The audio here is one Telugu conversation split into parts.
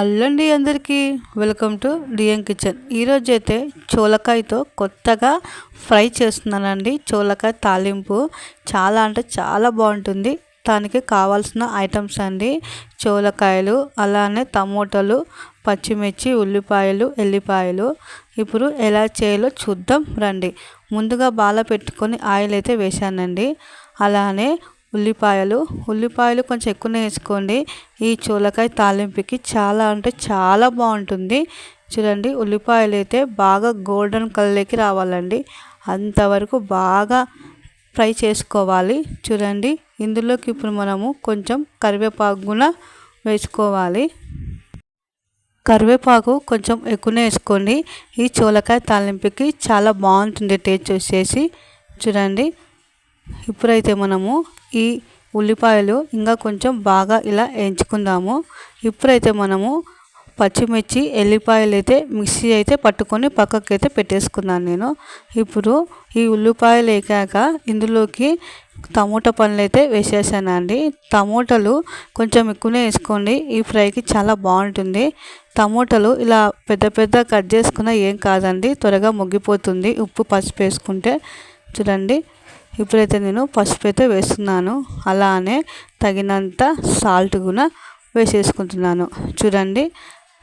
అల్లండి అందరికీ. Welcome to DM kitchen. ఈరోజు అయితే చోలకాయతో కొత్తగా ఫ్రై చేస్తున్నానండి. చోలకాయ తాలింపు చాలా అంటే చాలా బాగుంటుంది. దానికి కావాల్సిన ఐటమ్స్ అండి. చోలకాయలు అలానే టమోటాలు పచ్చిమిర్చి ఉల్లిపాయలు ఎల్లిపాయలు. ఇప్పుడు ఎలా చేయాలో చూద్దాం రండి. ముందుగా బాల పెట్టుకొని ఆయిల్ అయితే వేసానండి అలానే ఉల్లిపాయలు. ఉల్లిపాయలు కొంచెం ఎక్కువనే వేసుకోండి. ఈ చూలకాయ తాలింపుకి చాలా అంటే చాలా బాగుంటుంది. చూడండి ఉల్లిపాయలు అయితే బాగా గోల్డెన్ కలర్కి రావాలండి. అంతవరకు బాగా ఫ్రై చేసుకోవాలి. చూడండి ఇందులోకి ఇప్పుడు మనము కొంచెం కరివేపాకు కూడా వేసుకోవాలి. కరివేపాకు కొంచెం ఎక్కువనే వేసుకోండి. ఈ చోలకాయ తాలింపుకి చాలా బాగుంటుంది టేస్ట్ వచ్చేసి చూడండి ఇప్పుడైతే మనము ఈ ఉల్లిపాయలు ఇంకా కొంచెం బాగా ఇలా వేయించుకుందాము ఇప్పుడైతే మనము పచ్చిమిర్చి ఎల్లిపాయలు అయితే మిక్సీ అయితే పట్టుకొని పక్కకైతే పెట్టేసుకున్నాను నేను. ఇప్పుడు ఈ ఉల్లిపాయలు వేసాక ఇందులోకి టమోటా పనులు అయితే వేసేసానండి. టమోటాలు కొంచెం ఎక్కువనే వేసుకోండి. ఈ ఫ్రైకి చాలా బాగుంటుంది. టమోటాలు ఇలా పెద్ద పెద్ద కట్ చేసుకున్న ఏం కాదండి. త్వరగా ముగ్గిపోతుంది. ఉప్పు పసుపు వేసుకుంటే. చూడండి. ఇప్పుడైతే నేను పసుపు అయితే వేస్తున్నాను. అలానే తగినంత సాల్ట్ కూడా వేసేసుకుంటున్నాను. చూడండి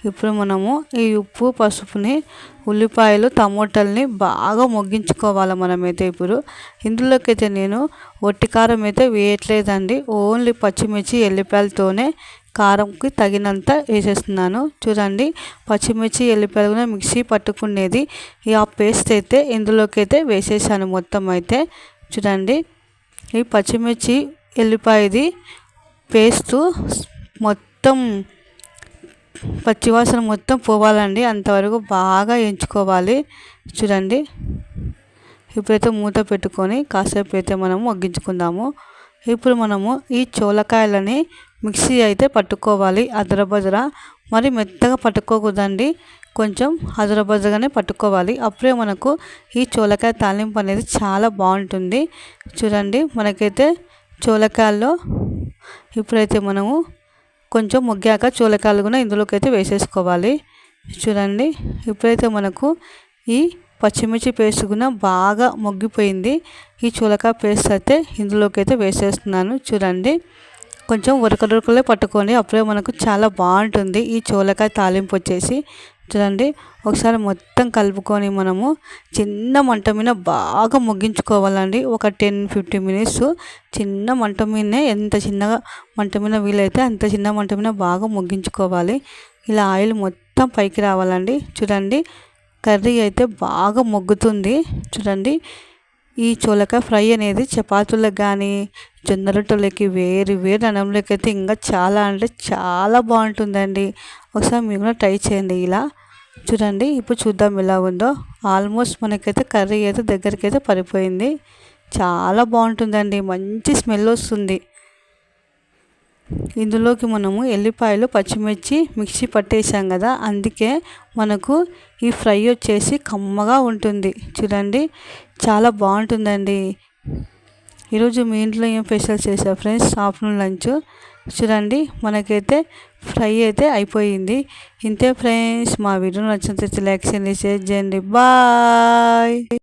ఇప్పుడు మనము ఈ ఉప్పు పసుపుని ఉల్లిపాయలు టమోటాలని బాగా మొగ్గించుకోవాలి మనమైతే ఇప్పుడు. ఇందులోకి అయితే నేను ఒట్టి కారం అయితే వేయట్లేదండి. ఓన్లీ పచ్చిమిర్చి ఎల్లిపాయలతోనే కారంకి తగినంత వేసేస్తున్నాను. చూడండి పచ్చిమిర్చి ఎల్లిపాయలు కూడా మిక్సీ పట్టుకునేది. ఆ పేస్ట్ అయితే ఇందులోకి అయితే వేసేసాను మొత్తం అయితే. చూడండి. ఈ పచ్చిమిర్చి ఎల్లిపాయది పేస్ట్ మొత్తం పచ్చివాసన మొత్తం పోవాలండి. అంతవరకు బాగా ఎంచుకోవాలి. చూడండి. ఇప్పుడైతే మూత పెట్టుకొని కాసేపు అయితే మనము మగ్గించుకుందాము. ఇప్పుడు మనము ఈ చోలకాయలని మిక్సీ అయితే పట్టుకోవాలి అదరబదర మరి మెత్తగా పట్టుకోకూడదండి. కొంచెం అదరబదరగానే పట్టుకోవాలి. అప్పుడే మనకు ఈ చోలకాయ తాలింపు అనేది చాలా బాగుంటుంది. చూడండి మనకైతే చోలకాయల్లో ఇప్పుడైతే మనము కొంచెం మొగ్గాక చోలకాయలు కూడా ఇందులోకి అయితే వేసేసుకోవాలి. చూడండి ఇప్పుడైతే మనకు ఈ పచ్చిమిర్చి పేస్ట్ కూడా బాగా మొగ్గిపోయింది. ఈ చులక పేస్ట్ అయితే ఇందులోకి అయితే వేసేస్తున్నాను. చూడండి. కొంచెం ఉరకలురకలే పట్టుకోండి. అప్పుడే మనకు చాలా బాగుంటుంది ఈ చోలకాయ తాలింపు వచ్చేసి. చూడండి. ఒకసారి మొత్తం కలుపుకొని మనము చిన్న మంట మీద బాగా ముగ్గించుకోవాలండి. ఒక టెన్ ఫిఫ్టీన్ మినిట్స్ చిన్న మంట మీదనే ఎంత చిన్నగా మంట మీద వీలైతే అంత చిన్న మంట మీద బాగా ముగ్గించుకోవాలి. ఇలా ఆయిల్ మొత్తం పైకి రావాలండి. చూడండి. కర్రీ అయితే బాగా మొగ్గుతుంది. చూడండి. ఈ చోలకాయ ఫ్రై అనేది చపాతీలకు కానీ జొన్న రొట్టెలకి వేరు వేరు అన్నంలోకి అయితే ఇంకా చాలా అంటే చాలా బాగుంటుందండి. ఒకసారి మీరు కూడా ట్రై చేయండి ఇలా. చూడండి. ఇప్పుడు చూద్దాం ఎలా ఉందో. ఆల్మోస్ట్ మనకైతే కర్రీ అయితే దగ్గరికి అయితే పడిపోయింది. చాలా బాగుంటుందండి. మంచి స్మెల్ వస్తుంది. ఇందులోకి మనము ఎల్లిపాయలు పచ్చిమిర్చి మిక్సీ పట్టేసాం కదా అందుకే మనకు ఈ ఫ్రై వచ్చేసి కమ్మగా ఉంటుంది. చూడండి చాలా బాగుంటుందండి. ఈరోజు మీ ఇంట్లో ఏం స్పెషల్ చేశారు ఫ్రెండ్స్? Afternoon lunch. చూడండి మనకైతే ఫ్రై అయితే అయిపోయింది. ఇంతే ఫ్రెండ్స్ మా వీడియో నచ్చినట్లయితే లైక్ చేయండి షేర్ చేయండి. బాయ్!